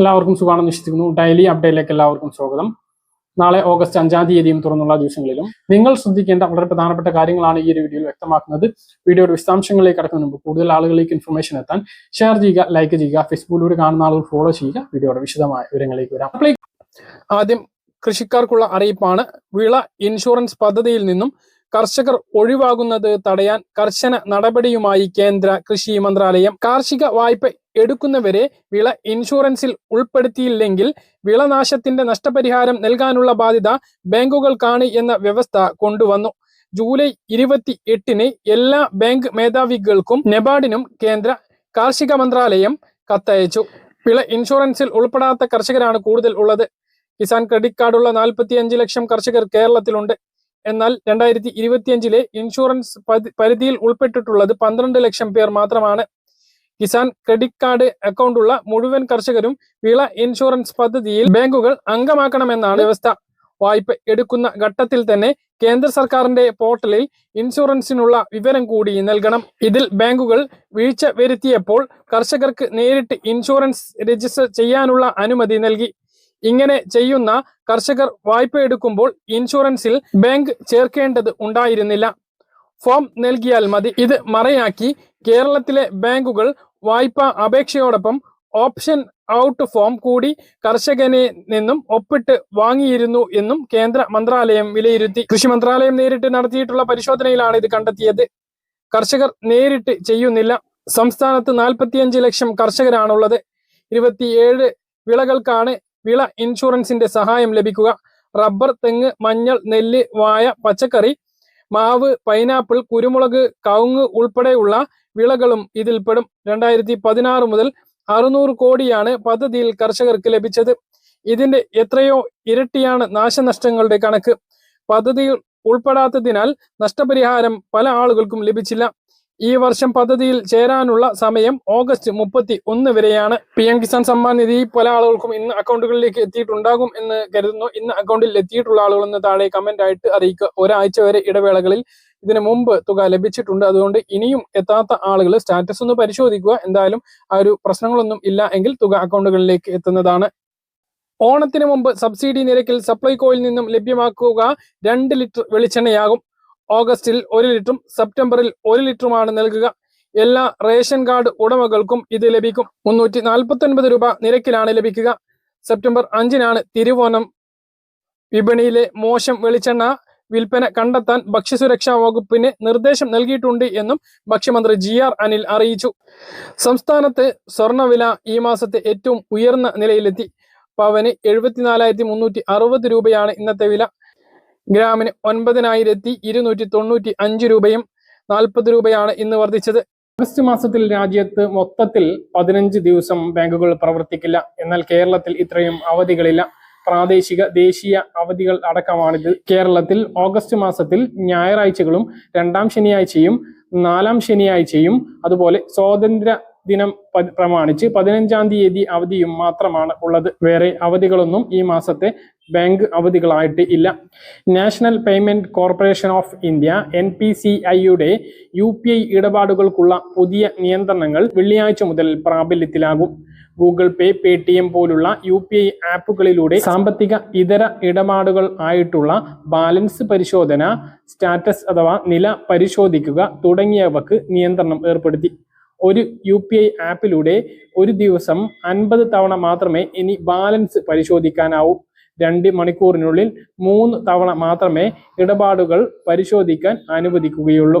എല്ലാവർക്കും സുഖമാണെന്ന് വിശ്വസിക്കുന്നു. ഡെയിലി അപ്ഡേറ്റിലേക്ക് എല്ലാവർക്കും സ്വാഗതം. നാളെ ഓഗസ്റ്റ് അഞ്ചാം തീയതിയും തുറന്നുള്ള ദിവസങ്ങളിലും നിങ്ങൾ ശ്രദ്ധിക്കേണ്ട വളരെ പ്രധാനപ്പെട്ട കാര്യങ്ങളാണ് ഈ ഒരു വീഡിയോയിൽ വ്യക്തമാക്കുന്നത്. വീഡിയോയുടെ വിശദാംശങ്ങളിലേക്ക് കടക്കുന്നതിന് മുമ്പ് കൂടുതൽ ആളുകളിലേക്ക് ഇൻഫർമേഷൻ എത്താൻ ഷെയർ ചെയ്യുക ലൈക്ക് ചെയ്യുക ഫേസ്ബുക്കിലൂടെ കാണുന്ന ആളുകൾ ഫോളോ ചെയ്യുക. വീഡിയോയുടെ വിശദമായ വിവരങ്ങളിലേക്ക് വരാം. ആദ്യം കൃഷിക്കാർക്കുള്ള അറിയിപ്പാണ്. വിള ഇൻഷുറൻസ് പദ്ധതിയിൽ നിന്നും കർഷകർ ഒഴിവാകുന്നത് തടയാൻ കർശന നടപടിയുമായി കേന്ദ്ര കൃഷി മന്ത്രാലയം കാർഷിക വായ്പ എടുക്കുന്നവരെ വിള ഇൻഷുറൻസിൽ ഉൾപ്പെടുത്തിയില്ലെങ്കിൽ വിളനാശത്തിന്റെ നഷ്ടപരിഹാരം നൽകാനുള്ള ബാധ്യത ബാങ്കുകൾക്കാണ് എന്ന വ്യവസ്ഥ കൊണ്ടുവന്നു. ജൂലൈ ഇരുപത്തി എട്ടിന് എല്ലാ ബാങ്ക് മേധാവികൾക്കും നെബാർഡിനും കേന്ദ്ര കാർഷിക മന്ത്രാലയം കത്തയച്ചു. വിള ഇൻഷുറൻസിൽ ഉൾപ്പെടാത്ത കർഷകരാണ് കൂടുതൽ ഉള്ളത്. കിസാൻ ക്രെഡിറ്റ് കാർഡുള്ള നാൽപ്പത്തി അഞ്ച് ലക്ഷം കർഷകർ കേരളത്തിലുണ്ട്. എന്നാൽ രണ്ടായിരത്തി ഇരുപത്തിയഞ്ചിലെ ഇൻഷുറൻസ് പരിധിയിൽ ഉൾപ്പെട്ടിട്ടുള്ളത് പന്ത്രണ്ട് ലക്ഷം പേർ മാത്രമാണ്. കിസാൻ ക്രെഡിറ്റ് കാർഡ് അക്കൗണ്ട് ഉള്ള മുഴുവൻ കർഷകരും വിള ഇൻഷുറൻസ് പദ്ധതിയിൽ ബാങ്കുകൾ അംഗമാക്കണമെന്നാണ് വ്യവസ്ഥ. വായ്പ എടുക്കുന്ന ഘട്ടത്തിൽ തന്നെ കേന്ദ്ര സർക്കാരിന്റെ പോർട്ടലിൽ ഇൻഷുറൻസിനുള്ള വിവരം കൂടി നൽകണം. ഇതിൽ ബാങ്കുകൾ വീഴ്ച വരുത്തിയപ്പോൾ കർഷകർക്ക് നേരിട്ട് ഇൻഷുറൻസ് രജിസ്റ്റർ ചെയ്യാനുള്ള അനുമതി നൽകി. ഇങ്ങനെ ചെയ്യുന്ന കർഷകർ വായ്പ എടുക്കുമ്പോൾ ഇൻഷുറൻസിൽ ബാങ്ക് ചേർക്കേണ്ടത് ഉണ്ടായിരുന്നില്ല. ഫോം നൽകിയാൽ മതി. ഇത് മറയാക്കി കേരളത്തിലെ ബാങ്കുകൾ വായ്പ അപേക്ഷയോടൊപ്പം ഓപ്ഷൻ ഔട്ട് ഫോം കൂടി കർഷകനെ നിന്നും ഒപ്പിട്ട് വാങ്ങിയിരുന്നു എന്നും കേന്ദ്ര മന്ത്രാലയം വിലയിരുത്തി. കൃഷി മന്ത്രാലയം നേരിട്ട് നടത്തിയിട്ടുള്ള പരിശോധനയിലാണ് ഇത് കണ്ടെത്തിയത്. കർഷകർ നേരിട്ട് ചെയ്യുന്നില്ല. സംസ്ഥാനത്ത് നാൽപ്പത്തിയഞ്ച് ലക്ഷം കർഷകരാണുള്ളത്. ഇരുപത്തിയേഴ് വിളകൾക്കാണ് വിള ഇൻഷുറൻസിന്റെ സഹായം ലഭിക്കുക. റബ്ബർ തെങ്ങ് മഞ്ഞൾ നെല്ല് വായ പച്ചക്കറി മാവ് പൈനാപ്പിൾ കുരുമുളക് കവുങ്ങ് ഉൾപ്പെടെയുള്ള വിളകളും ഇതിൽപ്പെടും രണ്ടായിരത്തി പതിനാറ് മുതൽ അറുന്നൂറ് കോടിയാണ് പദ്ധതിയിൽ കർഷകർക്ക് ലഭിച്ചത്. ഇതിന്റെ എത്രയോ ഇരട്ടിയാണ് നാശനഷ്ടങ്ങളുടെ കണക്ക്. പദ്ധതിയിൽ ഉൾപ്പെടാത്തതിനാൽ നഷ്ടപരിഹാരം പല ആളുകൾക്കും ലഭിച്ചില്ല. ഈ വർഷം പദ്ധതിയിൽ ചേരാനുള്ള സമയം ഓഗസ്റ്റ് മുപ്പത്തി ഒന്ന് വരെയാണ്. പി എം കിസാൻ സമ്മാൻ നിധി പല ആളുകൾക്കും ഇന്ന് അക്കൗണ്ടുകളിലേക്ക് എത്തിയിട്ടുണ്ടാകും എന്ന് കരുതുന്നു. ഇന്ന് അക്കൗണ്ടിൽ എത്തിയിട്ടുള്ള ആളുകൾ എന്ന് താഴെ കമന്റ് ആയിട്ട് അറിയിക്കുക. ഒരാഴ്ച വരെ ഇടവേളകളിൽ ഇതിനു മുമ്പ് തുക ലഭിച്ചിട്ടുണ്ട്. അതുകൊണ്ട് ഇനിയും എത്താത്ത ആളുകൾ സ്റ്റാറ്റസ് ഒന്ന് പരിശോധിക്കുക. എന്തായാലും ആ ഒരു പ്രശ്നങ്ങളൊന്നും ഇല്ല എങ്കിൽ തുക അക്കൗണ്ടുകളിലേക്ക് എത്തുന്നതാണ്. ഓണത്തിന് മുമ്പ് സബ്സിഡി നിരക്കിൽ സപ്ലൈകോയിൽ നിന്നും ലഭ്യമാക്കുക രണ്ട് ലിറ്റർ വെളിച്ചെണ്ണയാകും. ഓഗസ്റ്റിൽ ഒരു ലിറ്ററും സെപ്റ്റംബറിൽ ഒരു ലിറ്ററുമാണ് നൽകുക. എല്ലാ റേഷൻ കാർഡ് ഉടമകൾക്കും ഇത് ലഭിക്കും. മുന്നൂറ്റി നാൽപ്പത്തി രൂപ നിരക്കിലാണ് ലഭിക്കുക. സെപ്റ്റംബർ അഞ്ചിനാണ് തിരുവോണം വിപണിയിലെ മോശം വെളിച്ചെണ്ണ. വിൽപ്പന കണ്ടെത്താൻ ഭക്ഷ്യസുരക്ഷാ വകുപ്പിന് നിർദ്ദേശം നൽകിയിട്ടുണ്ട് എന്നും ഭക്ഷ്യമന്ത്രി ജി ആർ അനിൽ അറിയിച്ചു. സംസ്ഥാനത്ത് സ്വർണവില ഈ മാസത്തെ ഏറ്റവും ഉയർന്ന നിലയിലെത്തി. പവന് എഴുപത്തിനാലായിരത്തി മുന്നൂറ്റി അറുപത് രൂപയാണ് ഇന്നത്തെ വില. ഗ്രാമിന് ഒൻപതിനായിരത്തി ഇരുന്നൂറ്റി തൊണ്ണൂറ്റി അഞ്ച് രൂപയും നാൽപ്പത് രൂപയാണ് ഇന്ന് വർദ്ധിച്ചത്. ഓഗസ്റ്റ് മാസത്തിൽ രാജ്യത്ത് മൊത്തത്തിൽ പതിനഞ്ച് ദിവസം ബാങ്കുകൾ പ്രവർത്തിക്കില്ല. എന്നാൽ കേരളത്തിൽ ഇത്രയും അവധികളില്ല. പ്രാദേശിക ദേശീയ അവധികൾ അടക്കമാണിത്. കേരളത്തിൽ ഓഗസ്റ്റ് മാസത്തിൽ ഞായറാഴ്ചകളും രണ്ടാം ശനിയാഴ്ചയും നാലാം ശനിയാഴ്ചയും അതുപോലെ സ്വാതന്ത്ര്യ ദിനം പ്രമാണിച്ച് പതിനഞ്ചാം തീയതി അവധിയും മാത്രമാണ് ഉള്ളത്. വേറെ അവധികളൊന്നും ഈ മാസത്തെ ബാങ്ക് അവധികളായിട്ട് ഇല്ല. National payment corporation of India N P C ഐയുടെ യു പി ഐ ഇടപാടുകൾക്കുള്ള പുതിയ നിയന്ത്രണങ്ങൾ വെള്ളിയാഴ്ച മുതൽ പ്രാബല്യത്തിലാകും. ഗൂഗിൾ പേ പേ പോലുള്ള യു ആപ്പുകളിലൂടെ സാമ്പത്തിക ഇതര ഇടപാടുകൾ ആയിട്ടുള്ള ബാലൻസ് പരിശോധന സ്റ്റാറ്റസ് അഥവാ നില പരിശോധിക്കുക തുടങ്ങിയവക്ക് നിയന്ത്രണം ഏർപ്പെടുത്തി. ഒരു യു പി ഐ ആപ്പിലൂടെ ഒരു ദിവസം അൻപത് തവണ മാത്രമേ ഇനി ബാലൻസ് പരിശോധിക്കാനാവൂ. രണ്ട് മണിക്കൂറിനുള്ളിൽ മൂന്ന് തവണ മാത്രമേ ഇടപാടുകൾ പരിശോധിക്കാൻ അനുവദിക്കുകയുള്ളൂ.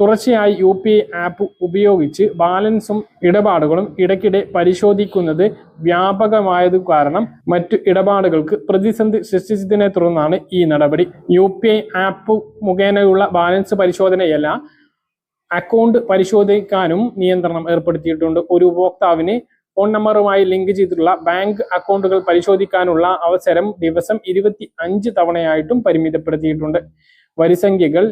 തുടർച്ചയായി യു പി ഐ ആപ്പ് ഉപയോഗിച്ച് ബാലൻസും ഇടപാടുകളും ഇടയ്ക്കിടെ പരിശോധിക്കുന്നത് വ്യാപകമായത് കാരണം മറ്റു ഇടപാടുകൾക്ക് പ്രതിസന്ധി സൃഷ്ടിച്ചതിനെ തുടർന്നാണ് ഈ നടപടി. യു പി ഐ ആപ്പ് മുഖേനയുള്ള ബാലൻസ് പരിശോധനയല്ല അക്കൗണ്ട് പരിശോധിക്കാനും നിയന്ത്രണം ഏർപ്പെടുത്തിയിട്ടുണ്ട്. ഒരു ഉപഭോക്താവിന് ഫോൺ നമ്പറുമായി ലിങ്ക് ചെയ്തിട്ടുള്ള ബാങ്ക് അക്കൗണ്ടുകൾ പരിശോധിക്കാനുള്ള അവസരം ദിവസം ഇരുപത്തി അഞ്ച് തവണയായിട്ടും പരിമിതപ്പെടുത്തിയിട്ടുണ്ട്. വരിസംഖ്യകൾ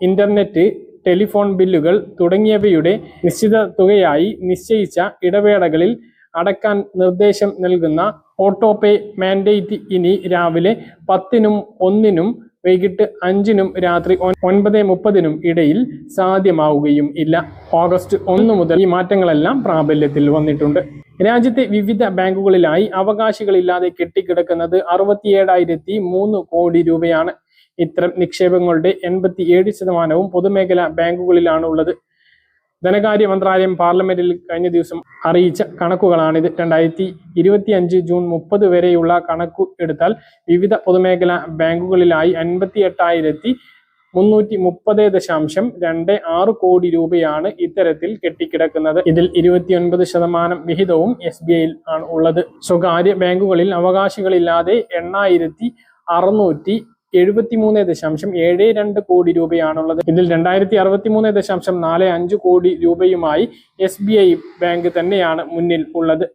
ഇന്റർനെറ്റ് ടെലിഫോൺ ബില്ലുകൾ തുടങ്ങിയവയുടെ നിശ്ചിത തുകയായി നിശ്ചയിച്ച ഇടവേളകളിൽ അടക്കാൻ നിർദ്ദേശം നൽകുന്ന ഓട്ടോ പേ മാൻഡേറ്റ് ഇനി രാവിലെ പത്തിനും ഒന്നിനും വൈകിട്ട് അഞ്ചിനും രാത്രി ഒൻ- ഒൻപത് മുപ്പതിനും ഇടയിൽ സാധ്യമാവുകയും ഇല്ല. ഓഗസ്റ്റ് ഒന്ന് മുതൽ ഈ മാറ്റങ്ങളെല്ലാം പ്രാബല്യത്തിൽ വന്നിട്ടുണ്ട്. രാജ്യത്തെ വിവിധ ബാങ്കുകളിലായി അവകാശികളില്ലാതെ കെട്ടിക്കിടക്കുന്നത് അറുപത്തിയേഴായിരത്തി മൂന്ന് കോടി രൂപയാണ്. ഇത്തരം നിക്ഷേപങ്ങളുടെ എൺപത്തി ഏഴ് ശതമാനവും പൊതുമേഖലാ ബാങ്കുകളിലാണ് ഉള്ളത്. ധനകാര്യ മന്ത്രാലയം പാർലമെന്റിൽ കഴിഞ്ഞ ദിവസം അറിയിച്ച കണക്കുകളാണിത്. രണ്ടായിരത്തി ഇരുപത്തി അഞ്ച് ജൂൺ മുപ്പത് വരെയുള്ള കണക്കു എടുത്താൽ വിവിധ പൊതുമേഖലാ ബാങ്കുകളിലായി അൻപത്തി എട്ടായിരത്തി മുന്നൂറ്റി മുപ്പത് ദശാംശം രണ്ട് ആറ് കോടി രൂപയാണ് ഇത്തരത്തിൽ കെട്ടിക്കിടക്കുന്നത്. ഇതിൽ ഇരുപത്തിയൊൻപത് ശതമാനം വിഹിതവും എസ് ബി ഐയിൽ ആണ് ഉള്ളത്. സ്വകാര്യ ബാങ്കുകളിൽ അവകാശികളില്ലാതെ എണ്ണായിരത്തി അറുന്നൂറ്റി എഴുപത്തിമൂന്ന് ദശാംശം ഏഴ് രണ്ട് കോടി രൂപയാണുള്ളത്. ഇതിൽ രണ്ടായിരത്തി അറുപത്തി മൂന്ന് ദശാംശം നാല് അഞ്ച് കോടി രൂപയുമായി എസ് ബി ഐ ബാങ്ക് തന്നെയാണ് മുന്നിൽ ഉള്ളത്.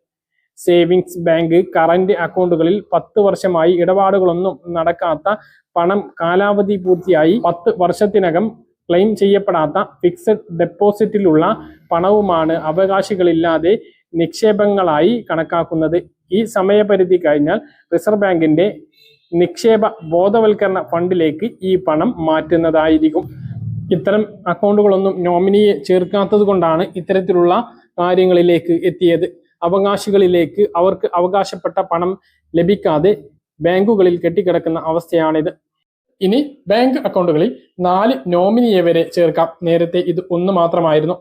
സേവിങ്സ് ബാങ്ക് കറന്റ് അക്കൗണ്ടുകളിൽ പത്ത് വർഷമായി ഇടപാടുകളൊന്നും നടക്കാത്ത പണം കാലാവധി പൂർത്തിയായി പത്ത് വർഷത്തിനകം ക്ലെയിം ചെയ്യപ്പെടാത്ത ഫിക്സഡ് ഡെപ്പോസിറ്റിലുള്ള പണവുമാണ് അവകാശികളില്ലാതെ നിക്ഷേപങ്ങളായി കണക്കാക്കുന്നത്. ഈ സമയപരിധി കഴിഞ്ഞാൽ റിസർവ് ബാങ്കിന്റെ നിക്ഷേപ ബോധവൽക്കരണ ഫണ്ടിലേക്ക് ഈ പണം മാറ്റുന്നതായിരിക്കും. ഇത്തരം അക്കൗണ്ടുകളൊന്നും നോമിനിയെ ചേർക്കാത്തത് കൊണ്ടാണ് ഇത്തരത്തിലുള്ള കാര്യങ്ങളിലേക്ക് എത്തിയത്. അവകാശികളിലേക്ക് അവർക്ക് അവകാശപ്പെട്ട പണം ലഭിക്കാതെ ബാങ്കുകളിൽ കെട്ടിക്കിടക്കുന്ന അവസ്ഥയാണിത്. ഇനി ബാങ്ക് അക്കൗണ്ടുകളിൽ നാല് നോമിനിയെ വരെ ചേർക്കാം. നേരത്തെ ഇത് ഒന്ന് മാത്രമായിരുന്നു.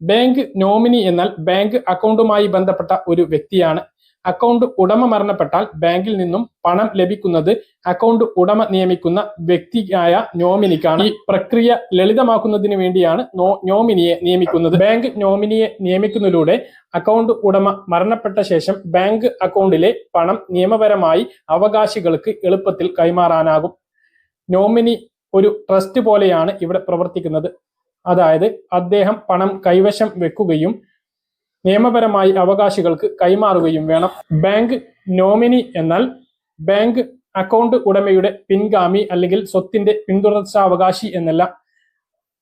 ബാങ്ക് നോമിനി എന്നാൽ ബാങ്ക് അക്കൗണ്ടുമായി ബന്ധപ്പെട്ട ഒരു വ്യക്തിയാണ്. അക്കൗണ്ട് ഉടമ മരണപ്പെട്ടാൽ ബാങ്കിൽ നിന്നും പണം ലഭിക്കുന്നത് അക്കൗണ്ട് ഉടമ നിയമിക്കുന്ന വ്യക്തിയായ നോമിനിക്കാണ്. ഈ പ്രക്രിയ ലളിതമാക്കുന്നതിന് വേണ്ടിയാണ് നോമിനിയെ നിയമിക്കുന്നത്. ബാങ്ക് നോമിനിയെ നിയമിക്കുന്നതിലൂടെ അക്കൗണ്ട് ഉടമ മരണപ്പെട്ട ശേഷം ബാങ്ക് അക്കൗണ്ടിലെ പണം നിയമപരമായി അവകാശികൾക്ക് എളുപ്പത്തിൽ കൈമാറാനാകും. നോമിനി ഒരു ട്രസ്റ്റ് പോലെയാണ് ഇവിടെ പ്രവർത്തിക്കുന്നത്. അതായത് അദ്ദേഹം പണം കൈവശം വെക്കുകയും നിയമപരമായി അവകാശികൾക്ക് കൈമാറുകയും വേണം. ബാങ്ക് നോമിനി എന്നാൽ ബാങ്ക് അക്കൗണ്ട് ഉടമയുടെ പിൻഗാമി അല്ലെങ്കിൽ സ്വത്തിന്റെ പിന്തുടർച്ചാവകാശി എന്നല്ല.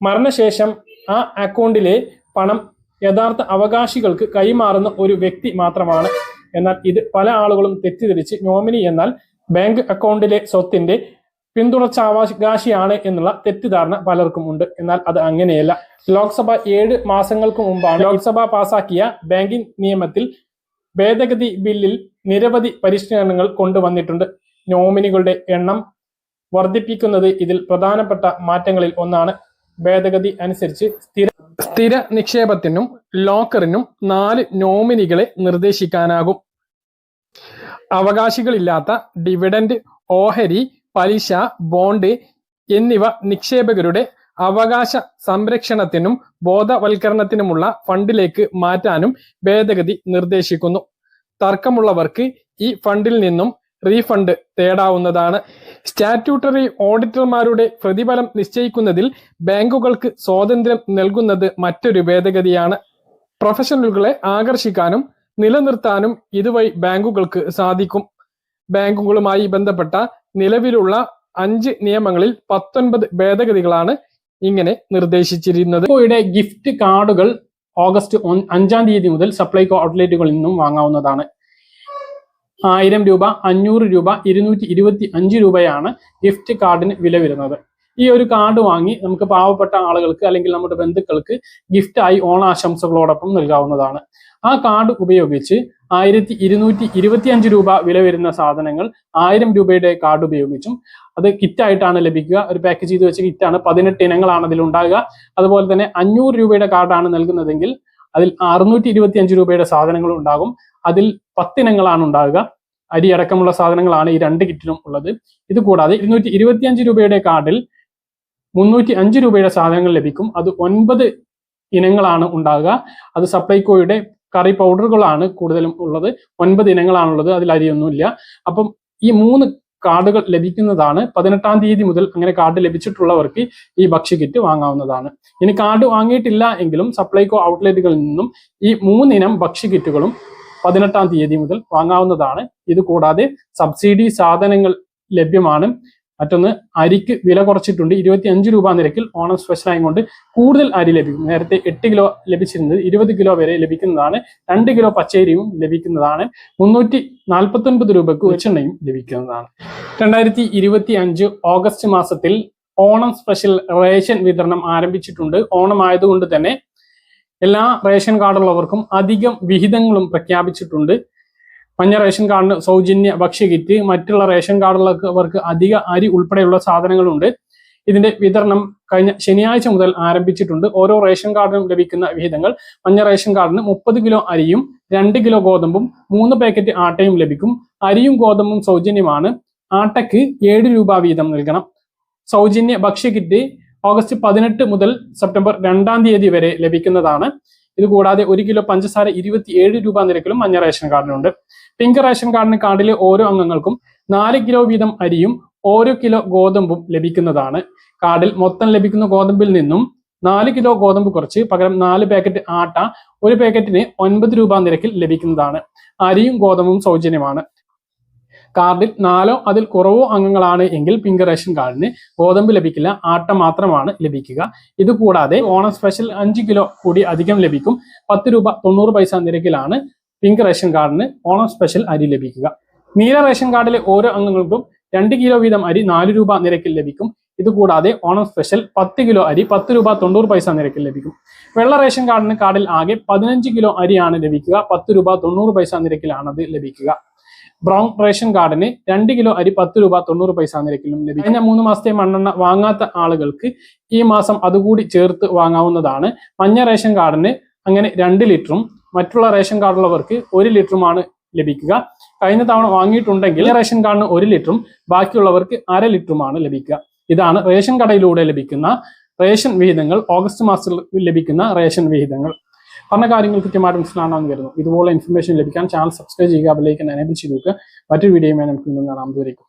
മരണശേഷം ആ അക്കൗണ്ടിലെ പണം യഥാർത്ഥ അവകാശികൾക്ക് കൈമാറുന്ന ഒരു വ്യക്തി മാത്രമാണ്. എന്നാൽ ഇത് പല ആളുകളും തെറ്റിദ്ധരിച്ച് നോമിനി എന്നാൽ ബാങ്ക് അക്കൗണ്ടിലെ സ്വത്തിന്റെ പിന്തുണച്ചാവകാശിയാണ് എന്നുള്ള തെറ്റിദ്ധാരണ പലർക്കും ഉണ്ട്. എന്നാൽ അത് അങ്ങനെയല്ല. ലോക്സഭ ഏഴ് മാസങ്ങൾക്ക് മുമ്പാണ് ലോക്സഭ പാസാക്കിയ ബാങ്കിംഗ് നിയമത്തിൽ ഭേദഗതി ബില്ലിൽ നിരവധി പരിഷ്കരണങ്ങൾ കൊണ്ടുവന്നിട്ടുണ്ട്. നോമിനികളുടെ എണ്ണം വർദ്ധിപ്പിക്കുന്നത് ഇതിൽ പ്രധാനപ്പെട്ട മാറ്റങ്ങളിൽ ഒന്നാണ്. ഭേദഗതി അനുസരിച്ച് സ്ഥിര സ്ഥിര നിക്ഷേപത്തിനും ലോക്കറിനും നാല് നോമിനികളെ നിർദ്ദേശിക്കാനാകും. അവകാശികളില്ലാത്ത ഡിവിഡൻഡ് ഓഹരി പലിശ ബോണ്ട് എന്നിവ നിക്ഷേപകരുടെ അവകാശ സംരക്ഷണത്തിനും ബോധവൽക്കരണത്തിനുമുള്ള ഫണ്ടിലേക്ക് മാറ്റാനും ഭേദഗതി നിർദ്ദേശിക്കുന്നു. തർക്കമുള്ളവർക്ക് ഈ ഫണ്ടിൽ നിന്നും റീഫണ്ട് തേടാവുന്നതാണ്. സ്റ്റാറ്റ്യൂട്ടറി ഓഡിറ്റർമാരുടെ പ്രതിഫലം നിശ്ചയിക്കുന്നതിൽ ബാങ്കുകൾക്ക് സ്വാതന്ത്ര്യം നൽകുന്നത് മറ്റൊരു ഭേദഗതിയാണ്. പ്രൊഫഷണലുകളെ ആകർഷിക്കാനും നിലനിർത്താനും ഇതുവഴി ബാങ്കുകൾക്ക് സാധിക്കും. ബാങ്കുകളുമായി ബന്ധപ്പെട്ട നിലവിലുള്ള അഞ്ച് നിയമങ്ങളിൽ പത്തൊൻപത് ഭേദഗതികളാണ് ഇങ്ങനെ നിർദ്ദേശിച്ചിരുന്നത്. ഇപ്പോയുടെ ഗിഫ്റ്റ് കാർഡുകൾ ഓഗസ്റ്റ് അഞ്ചാം തീയതി മുതൽ സപ്ലൈകോ ഔട്ട്ലെറ്റുകളിൽ നിന്നും വാങ്ങാവുന്നതാണ്. ആയിരം രൂപ അഞ്ഞൂറ് രൂപ ഇരുന്നൂറ്റി ഇരുപത്തി അഞ്ച് രൂപയാണ് ഗിഫ്റ്റ് കാർഡിന് വില വരുന്നത്. ഈ ഒരു കാർഡ് വാങ്ങി നമുക്ക് പാവപ്പെട്ട ആളുകൾക്ക് അല്ലെങ്കിൽ നമ്മുടെ ബന്ധുക്കൾക്ക് ഗിഫ്റ്റായി ഓണാശംസകളോടൊപ്പം നൽകാവുന്നതാണ്. ആ കാർഡ് ഉപയോഗിച്ച് ആയിരത്തി ഇരുന്നൂറ്റി ഇരുപത്തി അഞ്ച് രൂപ വില വരുന്ന സാധനങ്ങൾ ആയിരം രൂപയുടെ കാർഡ് ഉപയോഗിച്ചും അത് കിറ്റായിട്ടാണ് ലഭിക്കുക. ഒരു പാക്കേജ് ചെയ്ത് വെച്ച കിറ്റാണ്. പതിനെട്ട് ഇനങ്ങളാണ് അതിൽ ഉണ്ടാകുക. അതുപോലെ തന്നെ അഞ്ഞൂറ് രൂപയുടെ കാർഡാണ് നൽകുന്നതെങ്കിൽ അതിൽ അറുന്നൂറ്റി ഇരുപത്തി അഞ്ച് രൂപയുടെ സാധനങ്ങൾ ഉണ്ടാകും. അതിൽ പത്തിനങ്ങളാണ് ഉണ്ടാകുക. അരി അടക്കമുള്ള സാധനങ്ങളാണ് ഈ രണ്ട് കിറ്റിലും ഉള്ളത്. ഇത് കൂടാതെ ഇരുന്നൂറ്റി ഇരുപത്തി അഞ്ച് രൂപയുടെ കാർഡിൽ മുന്നൂറ്റി അഞ്ച് രൂപയുടെ സാധനങ്ങൾ ലഭിക്കും. അത് ഒൻപത് ഇനങ്ങളാണ് ഉണ്ടാകുക. അത് സപ്ലൈകോയുടെ കറി പൗഡറുകളാണ് കൂടുതലും ഉള്ളത്. ഒൻപത് ഇനങ്ങളാണുള്ളത്. അതിൽ അരിയൊന്നുമില്ല. അപ്പം ഈ മൂന്ന് കാർഡുകൾ ലഭിക്കുന്നതാണ്. പതിനെട്ടാം തീയതി മുതൽ അങ്ങനെ കാർഡ് ലഭിച്ചിട്ടുള്ളവർക്ക് ഈ ഭക്ഷ്യ കിറ്റ് വാങ്ങാവുന്നതാണ്. ഇനി കാർഡ് വാങ്ങിയിട്ടില്ല എങ്കിലും സപ്ലൈകോ ഔട്ട്ലെറ്റുകളിൽ നിന്നും ഈ മൂന്നിനം ഭക്ഷ്യ കിറ്റുകളും പതിനെട്ടാം തീയതി മുതൽ വാങ്ങാവുന്നതാണ്. ഇത് കൂടാതെ സബ്സിഡി സാധനങ്ങൾ ലഭ്യമാണ്. മറ്റൊന്ന് അരിക്ക് വില കുറച്ചിട്ടുണ്ട്. ഇരുപത്തി അഞ്ച് രൂപ നിരക്കിൽ ഓണം സ്പെഷ്യൽ ആയതുകൊണ്ട് കൂടുതൽ അരി ലഭിക്കും. നേരത്തെ എട്ട് കിലോ ലഭിച്ചിരുന്നത് ഇരുപത് കിലോ വരെ ലഭിക്കുന്നതാണ്. രണ്ട് കിലോ പച്ചരിയും ലഭിക്കുന്നതാണ്. മുന്നൂറ്റി നാൽപ്പത്തി ഒൻപത് രൂപക്ക് വെച്ചെണ്ണയും ലഭിക്കുന്നതാണ്. രണ്ടായിരത്തി ഇരുപത്തി അഞ്ച് ഓഗസ്റ്റ് മാസത്തിൽ ഓണം സ്പെഷ്യൽ റേഷൻ വിതരണം ആരംഭിച്ചിട്ടുണ്ട്. ഓണം ആയതുകൊണ്ട് തന്നെ എല്ലാ റേഷൻ കാർഡുള്ളവർക്കും അധികം വിഹിതങ്ങളും പ്രഖ്യാപിച്ചിട്ടുണ്ട്. മഞ്ഞ റേഷൻ കാർഡിന് സൗജന്യ ഭക്ഷ്യകിറ്റ് മറ്റുള്ള റേഷൻ കാർഡുള്ളവർക്ക് അധിക അരി ഉൾപ്പെടെയുള്ള സാധനങ്ങളുണ്ട്. ഇതിന്റെ വിതരണം കഴിഞ്ഞ ശനിയാഴ്ച മുതൽ ആരംഭിച്ചിട്ടുണ്ട്. ഓരോ റേഷൻ കാർഡിനും ലഭിക്കുന്ന വിഹിതങ്ങൾ മഞ്ഞ റേഷൻ കാർഡിന് മുപ്പത് കിലോ അരിയും രണ്ട് കിലോ ഗോതമ്പും മൂന്ന് പാക്കറ്റ് ആട്ടയും ലഭിക്കും. അരിയും ഗോതമ്പും സൗജന്യമാണ്. ആട്ടയ്ക്ക് ഏഴ് രൂപ വീതം നൽകണം. സൗജന്യ ഭക്ഷ്യകിറ്റ് ഓഗസ്റ്റ് പതിനെട്ട് മുതൽ സെപ്റ്റംബർ രണ്ടാം തീയതി വരെ ലഭിക്കുന്നതാണ്. ഇത് കൂടാതെ ഒരു കിലോ പഞ്ചസാര ഇരുപത്തിയേഴ് രൂപ നിരക്കിലും മഞ്ഞ റേഷൻ കാർഡിനുണ്ട്. പിങ്ക് റേഷൻ കാർഡിന് കാർഡിലെ ഓരോ അംഗങ്ങൾക്കും നാല് കിലോ വീതം അരിയും ഓരോ കിലോ ഗോതമ്പും ലഭിക്കുന്നതാണ്. കാർഡിൽ മൊത്തം ലഭിക്കുന്ന ഗോതമ്പിൽ നിന്നും നാല് കിലോ ഗോതമ്പ് കുറച്ച് പകരം നാല് പാക്കറ്റ് ആട്ട ഒരു പാക്കറ്റിന് ഒൻപത് രൂപ നിരക്കിൽ ലഭിക്കുന്നതാണ്. അരിയും ഗോതമ്പും സൗജന്യമാണ്. കാർഡിൽ നാലോ അതിൽ കുറവോ അംഗങ്ങളാണ് എങ്കിൽ പിങ്ക് റേഷൻ കാർഡിന് ഗോതമ്പ് ലഭിക്കില്ല ആട്ട മാത്രമാണ് ലഭിക്കുക. ഇത് കൂടാതെ ഓണം സ്പെഷ്യൽ അഞ്ച് കിലോ കൂടി അധികം ലഭിക്കും. പത്ത് രൂപ തൊണ്ണൂറ് പൈസ നിരക്കിലാണ് പിങ്ക് റേഷൻ കാർഡിന് ഓണം സ്പെഷ്യൽ അരി ലഭിക്കുക. നീല റേഷൻ കാർഡിലെ ഓരോ അംഗങ്ങൾക്കും രണ്ട് കിലോ വീതം അരി നാല് രൂപ നിരക്കിൽ ലഭിക്കും. ഇത് കൂടാതെ ഓണം സ്പെഷ്യൽ പത്ത് കിലോ അരി പത്ത് രൂപ തൊണ്ണൂറ് പൈസ നിരക്കിൽ ലഭിക്കും. വെള്ള റേഷൻ കാർഡിന് കാർഡിൽ ആകെ പതിനഞ്ച് കിലോ അരിയാണ് ലഭിക്കുക. പത്ത് രൂപ തൊണ്ണൂറ് പൈസ നിരക്കിലാണത് ലഭിക്കുക. ബ്രൗൺ റേഷൻ കാർഡിന് രണ്ട് കിലോ അരി പത്ത് രൂപ തൊണ്ണൂറ് പൈസ നിരക്കിലും ലഭിക്കും. കഴിഞ്ഞ മൂന്ന് മാസത്തെ മണ്ണെണ്ണ വാങ്ങാത്ത ആളുകൾക്ക് ഈ മാസം അതുകൂടി ചേർത്ത് വാങ്ങാവുന്നതാണ്. മഞ്ഞ റേഷൻ കാർഡിന് അങ്ങനെ രണ്ട് ലിറ്ററും മറ്റുള്ള റേഷൻ കാർഡുള്ളവർക്ക് ഒരു ലിറ്ററുമാണ് ലഭിക്കുക. കഴിഞ്ഞ തവണ വാങ്ങിയിട്ടുണ്ടെങ്കിൽ റേഷൻ കാർഡിന് ഒരു ലിറ്ററും ബാക്കിയുള്ളവർക്ക് അര ലിറ്ററുമാണ് ലഭിക്കുക. ഇതാണ് റേഷൻ കടയിലൂടെ ലഭിക്കുന്ന റേഷൻ വിഹിതങ്ങൾ. ഓഗസ്റ്റ് മാസത്തിൽ ലഭിക്കുന്ന റേഷൻ വിഹിതങ്ങൾ. പറഞ്ഞ കാര്യങ്ങൾ കൃത്യമായിട്ട് മനസ്സിലാണെന്ന് വരുന്നു ഇതുപോലെ ഇൻഫർമേഷൻ ലഭിക്കാൻ ചാനൽ സബ്സ്ക്രൈബ് ചെയ്യുക അതിലേക്ക് എനേബിൾ ചെയ്ത് നോക്കുക മറ്റൊരു വീഡിയോയുമായി നമുക്ക് കാണാം. ദൂരേക്കും